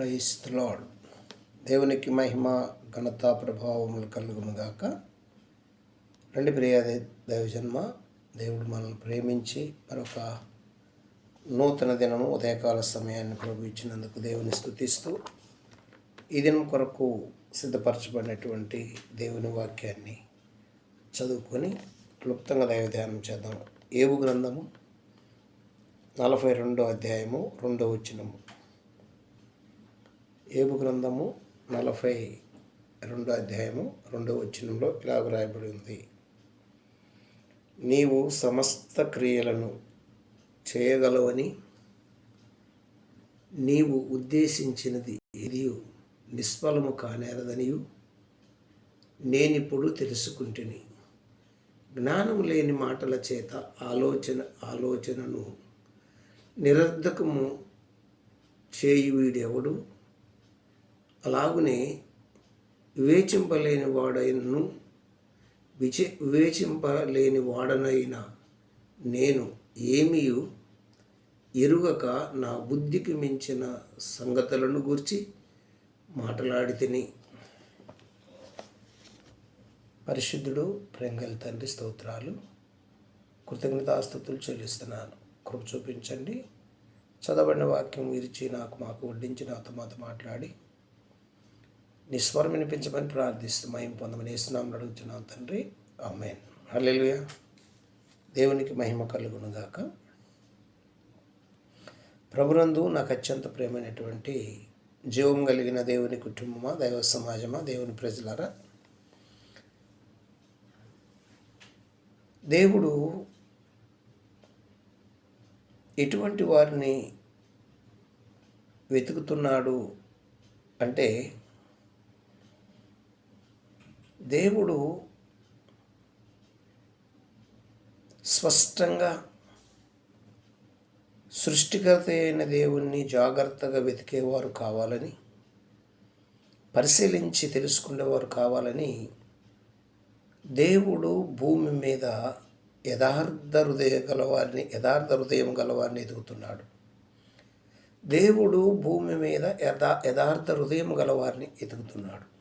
Price lord దేవునికి మహిమ ఘనత ప్రభావములు కలుగునుగాక రెండు ప్రియ దైవజన్మ దేవుడు మనల్ని ప్రేమించి మరొక నూతన దినము ఉదయకాల సమయాన్ని ప్రభు ఇచ్చినందుకు దేవుని స్థుతిస్తూ ఈ దినం కొరకు సిద్ధపరచబడినటువంటి దేవుని వాక్యాన్ని చదువుకొని క్లుప్తంగా దైవ ధ్యానం చేద్దాం. ఏవు గ్రంథము నలభై రెండో అధ్యాయము రెండో వచ్చినము ఏబు గ్రంథము నలభై రెండో అధ్యాయము రెండో వచనంలో ఇలాగ రాయబడి ఉంది. నీవు సమస్త క్రియలను చేయగలవని నీవు ఉద్దేశించినది ఇది నిష్ఫలము కానేరదనియు నేనిప్పుడు తెలుసుకుంటుని. జ్ఞానము లేని మాటల చేత ఆలోచన ఆలోచనను నిరర్ధకము చేయువీడెవడు వీడెవడు? అలాగునే వివేచింపలేని వాడైనను విచే వివేచింపలేని వాడనైన నేను ఏమీ ఎరుగక నా బుద్ధికి మించిన సంగతులను గురించి మాట్లాడి తిని పరిశుద్ధుడు ప్రేంగల్ తండ్రి స్తోత్రాలు కృతజ్ఞతాస్థుతులు చెల్లిస్తున్నాను. కృప చూపించండి. చదవబడిన వాక్యం విరిచి నాకు మాకు వడ్డించి నాతో మాతో మాట్లాడి నీ స్వరం వినిపించమని ప్రార్థిస్తూ మహిమ పొందమని వేస్తున్నామని అడుగుతున్నాం తండ్రి. ఆమెన్. హల్లెలూయ. దేవునికి మహిమ కలుగునుగాక. ప్రభునందు నాకు అత్యంత ప్రేమైనటువంటి జీవం కలిగిన దేవుని కుటుంబమా దైవ సమాజమా దేవుని ప్రజలారా? దేవుడు ఎటువంటి వారిని వెతుకుతున్నాడు అంటే దేవుడు స్పష్టంగా సృష్టికర్త అయిన దేవుణ్ణి జాగ్రత్తగా వెతికేవారు కావాలని పరిశీలించి తెలుసుకునేవారు కావాలని దేవుడు భూమి మీద యథార్థ హృదయ గలవారిని యథార్థ హృదయం గలవారిని ఎదుగుతున్నాడు. దేవుడు భూమి మీద యథా యథార్థ హృదయం గలవారిని ఎదుగుతున్నాడు.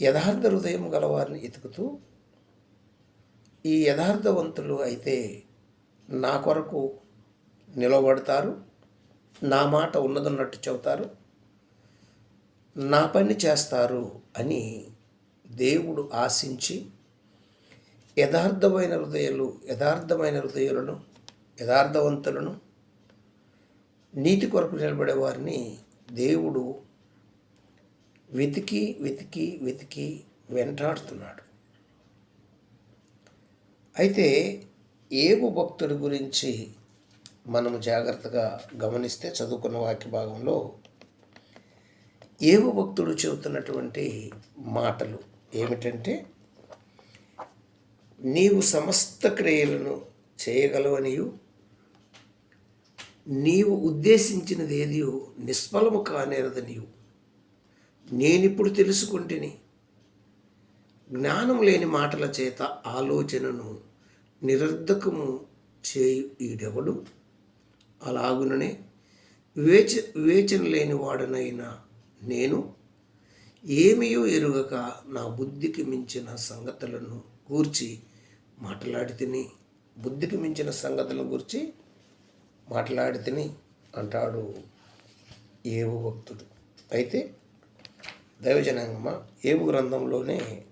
యథార్థ హృదయం గలవారిని ఎతుకుతూ ఈ యథార్థవంతులు అయితే నా కొరకు నిలబడతారు నా మాట ఉన్నదన్నట్టు చెబుతారు నా పని చేస్తారు అని దేవుడు ఆశించి యథార్థమైన హృదయాలు యథార్థమైన హృదయాలను యథార్థవంతులను నీతి కొరకు నిలబడే వారిని దేవుడు వెతికి వెతికి వెతికి వెంటాడుతున్నాడు. అయితే ఏబు భక్తుడి గురించి మనము జాగ్రత్తగా గమనిస్తే చదువుకున్న వాక్య భాగంలో ఏబు భక్తుడు చెబుతున్నటువంటి మాటలు ఏమిటంటే నీవు సమస్త క్రియలను చేయగలవనియు నీవు ఉద్దేశించినది ఏదియో? నిష్ఫలము కానేరదనియు. నేనిప్పుడు తెలుసుకుంటుని. జ్ఞానం లేని మాటల చేత ఆలోచనను నిరర్ధకము చేయు ఈడెవడు? అలాగుననే వివేచ వివేచన లేని వాడనైనా నేను ఏమీయో ఎరుగక నా బుద్ధికి మించిన సంగతులను గూర్చి మాట్లాడితిని. బుద్ధికి మించిన సంగతులను గురించి మాట్లాడితిని అంటాడు ఏవో భక్తుడు. అయితే దైవజనాంగమ? ఏబు గ్రంథంలోనే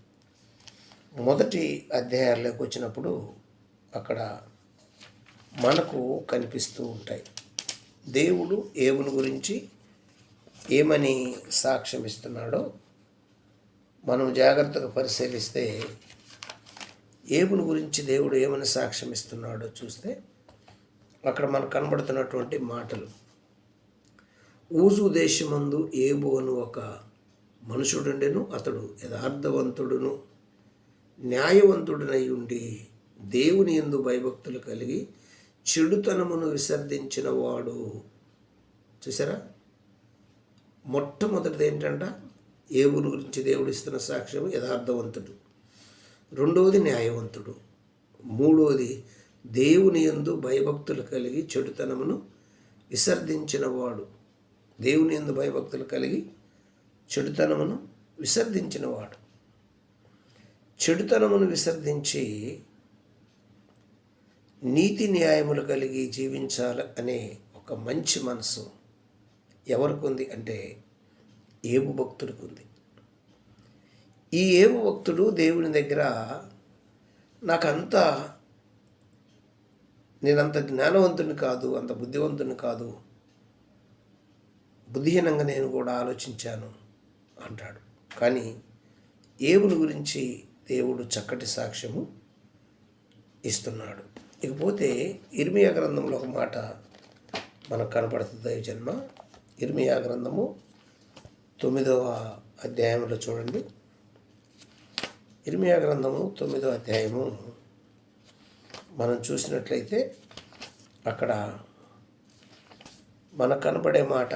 మొదటి అధ్యాయాల్లోకి వచ్చినప్పుడు అక్కడ మనకు కనిపిస్తూ ఉంటాయి. దేవుడు ఏవుని గురించి ఏమని సాక్ష్యం ఇస్తున్నాడో మనం జాగ్రత్తగా పరిశీలిస్తే ఏవుని గురించి దేవుడు ఏమని సాక్ష్యం ఇస్తున్నాడో చూస్తే అక్కడ మనకు కనబడుతున్నటువంటి మాటలు. ఊజు దేశమందు ఏబు అను ఒక మనుషుడుండెను అతడు యథార్థవంతుడును న్యాయవంతుడునై ఉండి దేవుని ఎందు భయభక్తులు కలిగి చెడుతనమును విసర్జించిన వాడు. చూసారా మొట్టమొదటిది ఏంటంట? ఏవుని గురించి దేవుడు ఇస్తున్న సాక్ష్యం యథార్థవంతుడు. రెండవది న్యాయవంతుడు. మూడవది దేవుని ఎందు భయభక్తులు కలిగి చెడుతనమును విసర్జించిన వాడు. దేవుని ఎందు భయభక్తులు కలిగి చెడుతనమును విసర్జించినవాడు. చెడుతనమును విసర్జించి నీతి న్యాయములు కలిగి జీవించాలి అనే ఒక మంచి మనసు ఎవరికి ఉంది అంటే ఏబు భక్తుడికి ఉంది ఈ ఏబు భక్తుడు దేవుని దగ్గర నాకంత నేనంత జ్ఞానవంతుని కాదు అంత బుద్ధివంతుని కాదు. బుద్ధిహీనంగా నేను కూడా ఆలోచించాను. అంటాడు. కానీ ఏవుని గురించి దేవుడు చక్కటి సాక్ష్యము ఇస్తున్నాడు. ఇకపోతే ఇర్మియా గ్రంథంలో ఒక మాట మనకు కనపడుతుంది ఈ జన్మ. ఇర్మియా గ్రంథము తొమ్మిదవ అధ్యాయంలో చూడండి. ఇర్మియా గ్రంథము తొమ్మిదవ అధ్యాయము మనం చూసినట్లయితే అక్కడ మనకు కనపడే మాట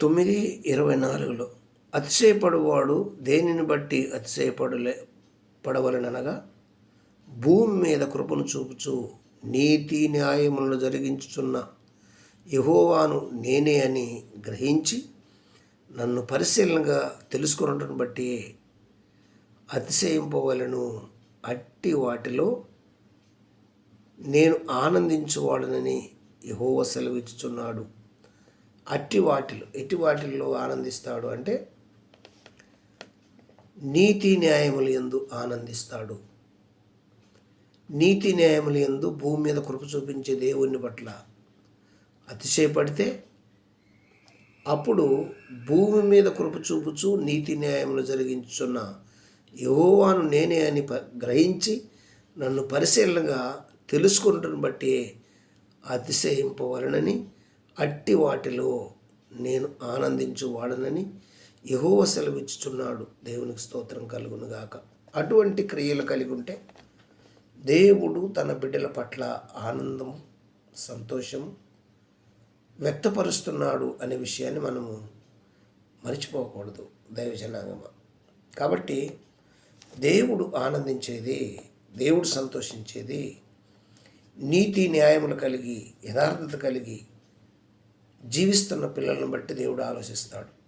తొమ్మిది ఇరవై నాలుగులో అతిశయపడువాడు దేనిని బట్టి అతిశయపడలే పడవలనగా భూమి మీద కృపను చూపుచు నీతి న్యాయములను జరిగించుచున్న యహోవాను నేనే అని గ్రహించి నన్ను పరిశీలనగా తెలుసుకున్నటను బట్టి అతిశయింపవలను. అట్టి వాటిలో నేను ఆనందించువాడనని యహోవ సెలవిచ్చుచున్నాడు. అట్టి వాటిలో ఎట్టి వాటిల్లో ఆనందిస్తాడు అంటే నీతి న్యాయములు ఎందు ఆనందిస్తాడు. నీతి న్యాయములు ఎందు భూమి మీద కృప చూపించే దేవుని పట్ల అతిశయపడితే అప్పుడు భూమి మీద కృప చూపుచు నీతి న్యాయములు జరిగించున్న యహోవాను నేనే అని ప గ్రహించి నన్ను పరిశీలనగా తెలుసుకుంటున్న బట్టి అతిశయింపవలనని అట్టి వాటిలో నేను ఆనందించు వాడనని యహోవ సెలవిచ్చుచున్నాడు. దేవునికి స్తోత్రం కలుగునుగాక అటువంటి క్రియలు కలిగి ఉంటే దేవుడు తన బిడ్డల పట్ల ఆనందం సంతోషం వ్యక్తపరుస్తున్నాడు అనే విషయాన్ని మనము మర్చిపోకూడదు దైవజనాంగమ. కాబట్టి దేవుడు ఆనందించేది దేవుడు సంతోషించేది నీతి న్యాయములు కలిగి యథార్థత కలిగి జీవిస్తున్న పిల్లలను బట్టి దేవుడు ఆలోచిస్తాడు.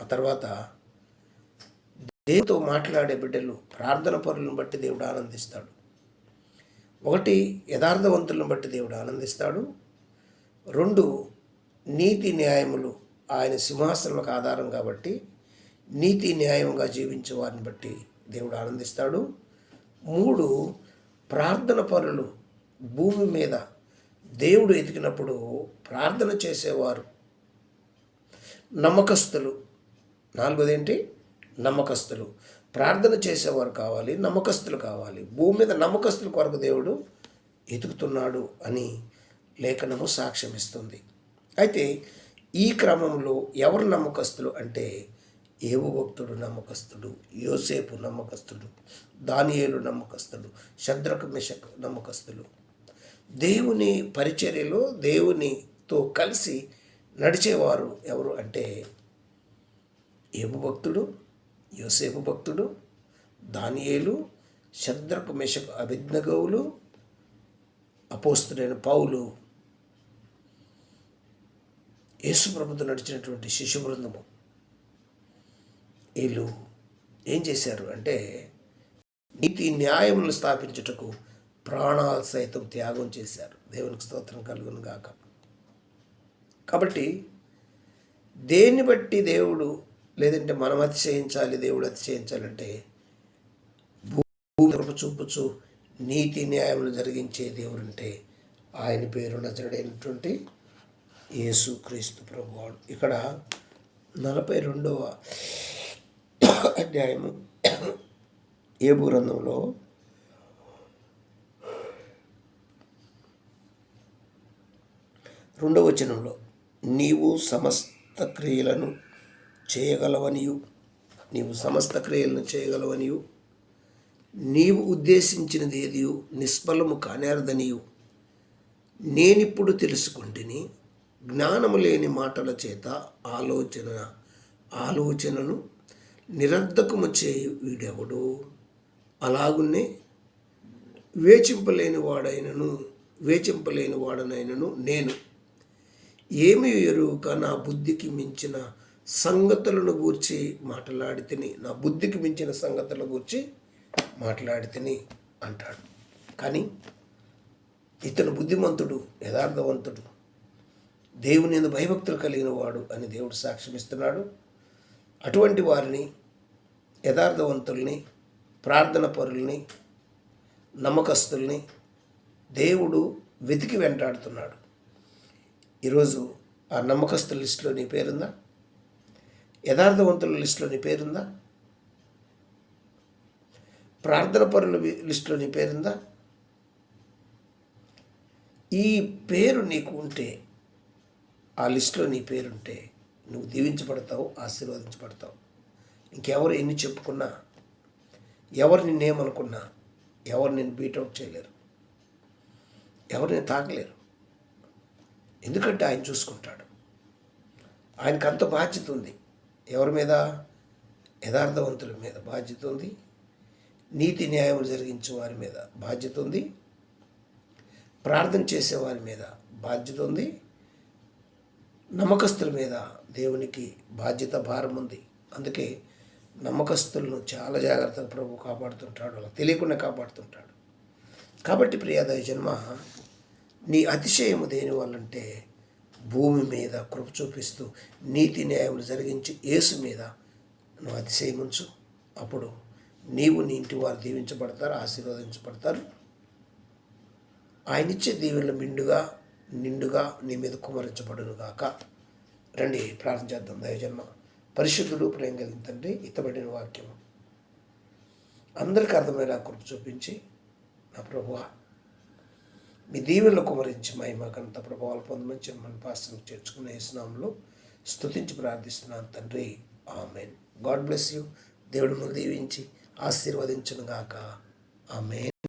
ఆ తర్వాత దేవుతో మాట్లాడే బిడ్డలు ప్రార్థన పరులను బట్టి దేవుడు ఆనందిస్తాడు. ఒకటి యథార్థవంతులను బట్టి దేవుడు ఆనందిస్తాడు. రెండు నీతి న్యాయములు ఆయన సింహాసనలకు ఆధారం కాబట్టి నీతి న్యాయంగా జీవించే వారిని బట్టి దేవుడు ఆనందిస్తాడు. మూడు ప్రార్థన పరులు భూమి మీద దేవుడు ఎదిగినప్పుడు ప్రార్థన చేసేవారు. నమ్మకస్తులు. నాలుగోది ఏంటి నమ్మకస్తులు. ప్రార్థన చేసేవారు కావాలి నమ్మకస్తులు కావాలి. భూమి మీద నమ్మకస్తుల కొరకు దేవుడు ఎదుగుతున్నాడు అని లేఖనము సాక్ష్యం ఇస్తుంది అయితే ఈ క్రమంలో ఎవరు నమ్మకస్తులు అంటే ఏవు భక్తుడు నమ్మకస్తుడు యోసేపు నమ్మకస్తుడు దానియేలు నమ్మకస్తుడు శద్రకు మిషక్ నమ్మకస్తులు. దేవుని పరిచర్యలో దేవునితో కలిసి నడిచేవారు ఎవరు అంటే ఏబు భక్తుడు యోసేపు భక్తుడు దానియేలు శద్రకు మెషకు అభిజ్ఞగౌలు అపోస్తుడైన పౌలు. యేసుప్రభుతో నడిచినటువంటి శిశు బృందము. వీళ్ళు ఏం చేశారు అంటే నీతి న్యాయములను స్థాపించుటకు ప్రాణాలు సైతం త్యాగం చేశారు. దేవునికి స్తోత్రం కలుగును గాక. కాబట్టి దేన్ని బట్టి దేవుడు లేదంటే మనం అతిశయించాలి దేవుడు అతిశయించాలంటే భూమి చూపుచు నీతి న్యాయములు జరిగించే దేవుడు అంటే ఆయన పేరు నజరుడైనటువంటి యేసు క్రీస్తు ప్రభువాడు. ఇక్కడ నలభై రెండవ అధ్యాయము ఏ గ్రంథంలో రెండవ వచనంలో నీవు సమస్త క్రియలను చేయగలవనియు నీవు సమస్త క్రియలను చేయగలవనియు నీవు ఉద్దేశించినది ఏదియు నిష్ఫలము కానేరదనియు. నేనిప్పుడు తెలుసుకుంటుని జ్ఞానము లేని మాటల చేత ఆలోచన ఆలోచనను నిరర్ధకము చేయు వీడెవడు? అలాగున్నే వేచింపలేని వాడైనను వేచింపలేని వాడనైనను నేను. ఏమి ఎరువుక నా బుద్ధికి మించిన సంగతులను గూర్చి మాట్లాడి తిని నా బుద్ధికి మించిన సంగతుల గూర్చి మాట్లాడి తిని అంటాడు. కానీ ఇతను బుద్ధిమంతుడు యథార్థవంతుడు. దేవుని ఎందు భయభక్తులు కలిగిన వాడు అని దేవుడు సాక్ష్యమిస్తున్నాడు అటువంటి వారిని యథార్థవంతుల్ని ప్రార్థన పరుల్ని నమ్మకస్తుల్ని దేవుడు వెతికి వెంటాడుతున్నాడు. ఈరోజు ఆ నమ్మకస్తుల లిస్టులో నీ పేరుందా? యథార్థవంతుల లిస్టులో నీ పేరుందా? ప్రార్థన పరుల లిస్టులో నీ పేరుందా? ఈ పేరు నీకు ఉంటే ఆ లిస్టులో నీ పేరుంటే నువ్వు దీవించబడతావు ఆశీర్వదించబడతావు. ఇంకెవరు ఎన్ని చెప్పుకున్నా ఎవరు నిన్నేమనుకున్నా ఎవరు నేను బీటౌట్ చేయలేరు. ఎవరు నేను తాకలేరు. ఎందుకంటే ఆయన చూసుకుంటాడు. ఆయనకు అంత బాధ్యత ఉంది. ఎవరి మీద? యథార్థవంతుల మీద బాధ్యత ఉంది. నీతి న్యాయం జరిగించే వారి మీద బాధ్యత ఉంది. ప్రార్థన చేసే వారి మీద బాధ్యత ఉంది. నమ్మకస్తుల మీద దేవునికి బాధ్యత భారం ఉంది. అందుకే నమ్మకస్తులను చాలా జాగ్రత్తగా ప్రభు కాపాడుతుంటాడు. అలా తెలియకుండా కాపాడుతుంటాడు. కాబట్టి ప్రియాదయ జన్మ నీ అతిశయము దేని వాళ్ళంటే భూమి మీద కృప చూపిస్తూ నీతి న్యాయములు జరిగించి యేసు మీద నువ్వు అతిశయముంచు. అప్పుడు నీవు నీ ఇంటి వారు దీవించబడతారు ఆశీర్వదించబడతారు. ఆయన ఇచ్చే దీవెనలు మిండుగా నిండుగా నీ మీద కుమరించబడునుగాక రండి ప్రార్థన చేద్దాం. దయజన్మ పరిశుద్ధుడు ప్రేమ కలిగిన తండ్రి ఇతబడిన వాక్యము. అందరికీ అర్థమయ్యేలా కృప చూపించి నా ప్రభువా మీ దీవెనలు కుమరించి మహిమకంత ప్రభావాలు పొందమని మన పాస్టర్కి చేర్చుకునే స్నామంలో స్తుతించి ప్రార్థిస్తున్నాను తండ్రి. ఆమెన్. God bless you. దేవుడు దీవించి ఆశీర్వదించను గాక. ఆమెన్.